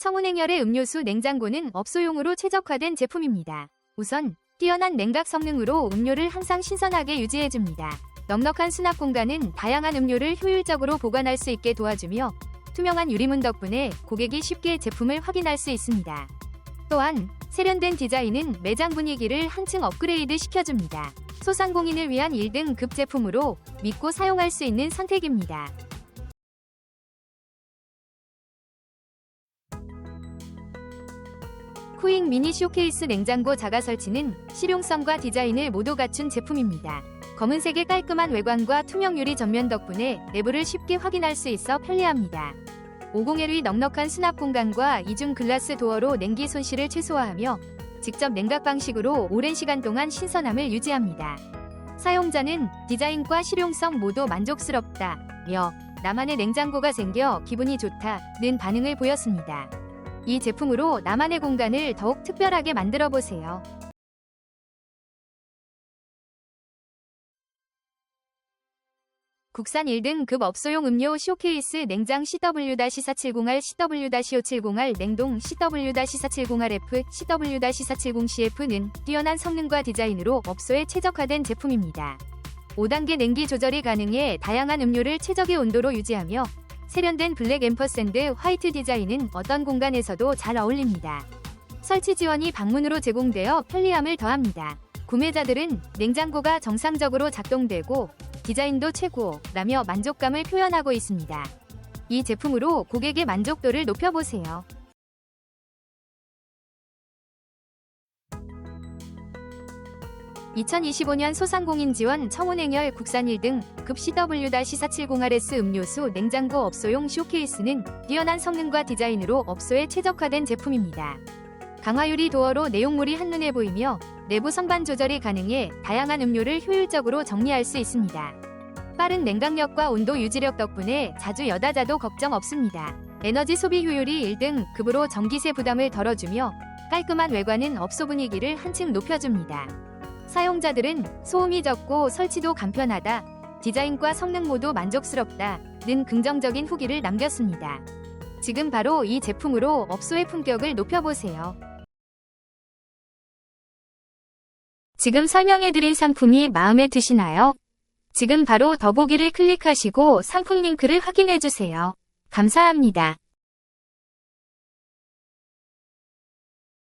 청운행열의 음료수 냉장고는 업소용으로 최적화된 제품입니다. 우선 뛰어난 냉각 성능으로 음료를 항상 신선하게 유지해줍니다. 넉넉한 수납 공간은 다양한 음료를 효율적으로 보관할 수 있게 도와주며 투명한 유리문 덕분에 고객이 쉽게 제품을 확인할 수 있습니다. 또한 세련된 디자인은 매장 분위기를 한층 업그레이드 시켜줍니다. 소상공인을 위한 1등 급 제품으로 믿고 사용할 수 있는 선택입니다. 쿠잉 미니 쇼케이스 냉장고 자가 설치는 실용성과 디자인을 모두 갖춘 제품입니다. 검은색의 깔끔한 외관과 투명 유리 전면 덕분에 내부를 쉽게 확인할 수 있어 편리합니다. 50L의 넉넉한 수납 공간과 이중 글라스 도어로 냉기 손실을 최소화하며 직접 냉각 방식으로 오랜 시간 동안 신선함을 유지합니다. 사용자는 디자인과 실용성 모두 만족스럽다며 나만의 냉장고가 생겨 기분이 좋다는 반응을 보였습니다. 이 제품으로 나만의 공간을 더욱 특별하게 만들어 보세요. 국산 1등급 업소용 음료 쇼케이스 냉장 CW-470R, CW-570R, 냉동 CW-470RF, CW-470CF는 뛰어난 성능과 디자인으로 업소에 최적화된 제품입니다. 5단계 냉기 조절이 가능해 다양한 음료를 최적의 온도로 유지하며 세련된 블랙 앰퍼샌드 화이트 디자인은 어떤 공간에서도 잘 어울립니다. 설치 지원이 방문으로 제공되어 편리함을 더합니다. 구매자들은 냉장고가 정상적으로 작동되고 디자인도 최고라며 만족감을 표현하고 있습니다. 이 제품으로 고객의 만족도를 높여보세요. (2025년) 소상공인 지원 청운행열 국산 1등 급 CW-470RS 음료수 냉장고 업소용 쇼케이스는 뛰어난 성능과 디자인으로 업소에 최적화된 제품입니다. 강화유리 도어로 내용물이 한눈에 보이며 내부 선반 조절이 가능해 다양한 음료를 효율적으로 정리할 수 있습니다. 빠른 냉각력과 온도 유지력 덕분에 자주 여다자도 걱정 없습니다. 에너지 소비 효율이 1등 급으로 전기세 부담을 덜어주며 깔끔한 외관은 업소 분위기를 한층 높여줍니다. 사용자들은 소음이 적고 설치도 간편하다, 디자인과 성능 모두 만족스럽다 는 긍정적인 후기를 남겼습니다. 지금 바로 이 제품으로 업소의 품격을 높여보세요. 지금 설명해드린 상품이 마음에 드시나요? 지금 바로 더보기를 클릭하시고 상품 링크를 확인해주세요. 감사합니다.